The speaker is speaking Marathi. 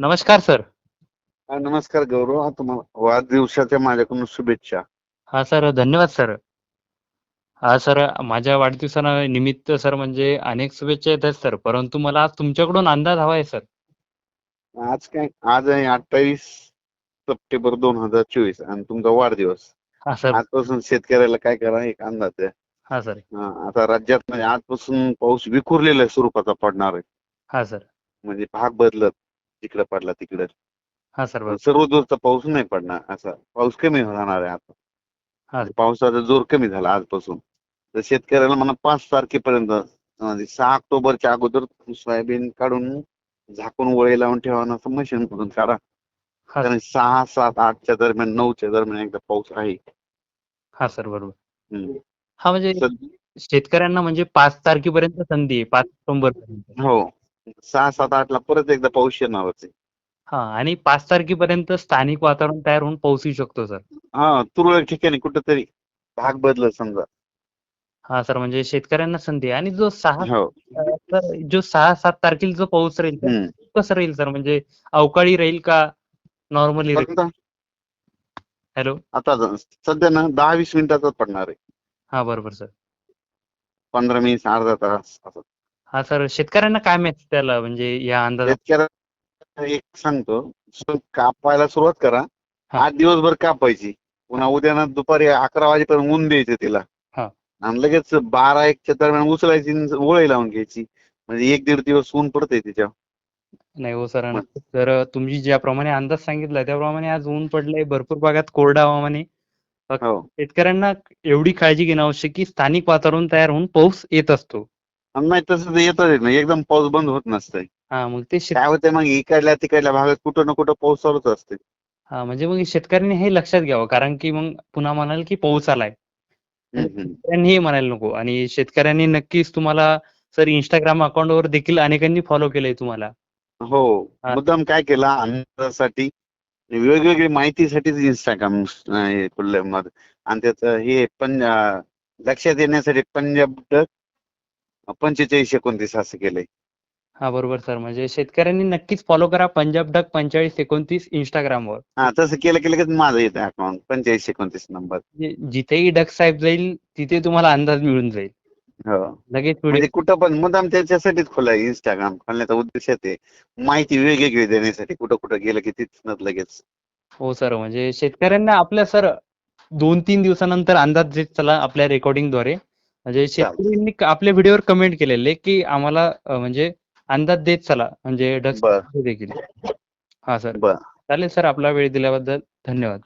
नमस्कार सर. हा, नमस्कार गौरव. हा तुम्हाला वाढदिवसाच्या माझ्याकडून शुभेच्छा. हा सर धन्यवाद सर. हा सर माझ्या वाढदिवसाना निमित्त सर म्हणजे अनेक शुभेच्छा येत आहेत सर. परंतु मला आज तुमच्याकडून अंदाज हवा आहे सर. आज काय? आज आहे अठ्ठावीस सप्टेंबर दोन हजार चोवीस आणि तुमचा वाढदिवस. हा सर. आजपासून शेतकऱ्याला काय करा एक अंदाज द्या. हा सर. हा, आता राज्यात म्हणजे आजपासून पाऊस विखुरलेल्या स्वरूपाचा पडणार आहे. हा सर. म्हणजे भाग बदलत. तिकडे पडला तिकडे. हा सर सर्व दूरचा पाऊस नाही पडणार असा पाऊस कमी होणार आहे आता. हा. म्हणजे पावसाचा जोर कमी झाला आजपासून. तर शेतकऱ्याला म्हणा पाच तारखेपर्यंत म्हणजे सहा ऑक्टोबरच्या अगोदर सोयाबीन काढून झाकून वळे लावून ठेवा असं मशीन मधून काढा. कारण सहा सात आठच्या दरम्यान नऊच्या दरम्यान एकदा पाऊस आहे. हा सर बरोबर. हा म्हणजे शेतकऱ्यांना म्हणजे पाच तारखेपर्यंत संधी आहे पाच ऑक्टोबर पर्यंत हो. सहा सात आठला परत एकदा पाऊस येणारच आहे हा आणि पाच तारखेपर्यंत स्थानिक वातावरण तयार होऊन पाऊस येऊ शकतो सर. हा तुरळक ठिकाणी कुठंतरी भाग बदलत समजा. हा सर म्हणजे शेतकऱ्यांना संधी आहे. आणि जो सहा हो. अं, सर जो सहा सात तारखेला जो पाऊस राहील हम्म. तो कसं राहील सर? म्हणजे अवकाळी राहील का नॉर्मली राहील? फक्त हॅलो. आता ज- सध्या ना दहा वीस मिनिटाचाच पडणार आहे. हा बरोबर सर. पंधरा मिनिट अर्धा तास. असं हा सर शेतकऱ्यांना काय माहिती त्याला म्हणजे या अंदाजात? शेतकऱ्याला एक सांगतो सो कापायला सुरुवात करा. हा. आज दिवसभर कापायची. पुन्हा उद्या ना दुपारी अकरा वाजेपर्यंत ऊन द्यायचं तिला. हा. आणि लगेच बारा एकच्या दरम्यान उचलायची आणि वळी लावून घ्यायची. म्हणजे एक दीड दिवस ऊन पडतंय त्याच्यावर नाही हो सर तर तुम्ही ज्याप्रमाणे अंदाज सांगितला त्याप्रमाणे आज ऊन पडलंय भरपूर भागात कोरडा हवामान. आहे हो. शेतकऱ्यांना एवढी काळजी घेणं आवश्यक की स्थानिक वातावरण तयार होऊन पाऊस येत असतो. आणि नाही तसं येतच नाही. एकदम पाऊस बंद होत नसतंय. हा मग ते शेत काय होतंय मग इकडल्या तिकडल्या भागात कुठं ना कुठं पाऊस चालूच असते हा म्हणजे मग शेतकऱ्यांनी हे लक्षात घ्यावं. कारण की मग पुन्हा म्हणाल की पाऊस आलाय. शेतकऱ्यांनी हे म्हणायला नको. आणि शेतकऱ्यांनी नक्कीच तुम्हाला सर इंस्टाग्राम अकाउंटवर देखील अनेकांनी फॉलो केलंय तुम्हाला. हो. हा. मुद्दाम काय केला? अंदाजासाठी वेगवेगळी माहितीसाठीच इंस्टाग्राम खुललंय मग. आणि त्याचं हे पण अं, लक्षात येण्यासाठी पंजाब पंचेचाळीस एकोणतीस असं केलंय. हा बरोबर सर म्हणजे शेतकऱ्यांनी नक्कीच फॉलो करा. पंजाब डक पंचेचाळीस एकोणतीस इंस्टाग्रामवर हा तसं केलं की लगेच माझं येतं अकाउंट पंचेचाळीस एकोणतीस नंबर म्हणजे जिथेही डक साहेब जाईल तिथे तुम्हाला अंदाज मिळून जाईल. हो. लगेच व्हिडिओ म्हणजे कुठं पण मुद्दाम त्याच्यासाठीच खोलाय इंस्टाग्राम खोलण्याचा उद्देश आहे माहिती वेगवेगळी देण्यासाठी कुठं कुठं गेलं की तिथनच लगेच. हो सर म्हणजे शेतकऱ्यांना आपल्या सर दोन तीन दिवसानंतर अंदाज देत चला आपल्या रेकॉर्डिंगद्वारे म्हणजे शेतकऱ्यांनी क- आपल्या व्हिडिओवर कमेंट केलेले की आम्हाला म्हणजे अंदाज देत चला. म्हणजे देखील. हा सर. चालेल सर. आपला वेळ दिल्याबद्दल धन्यवाद.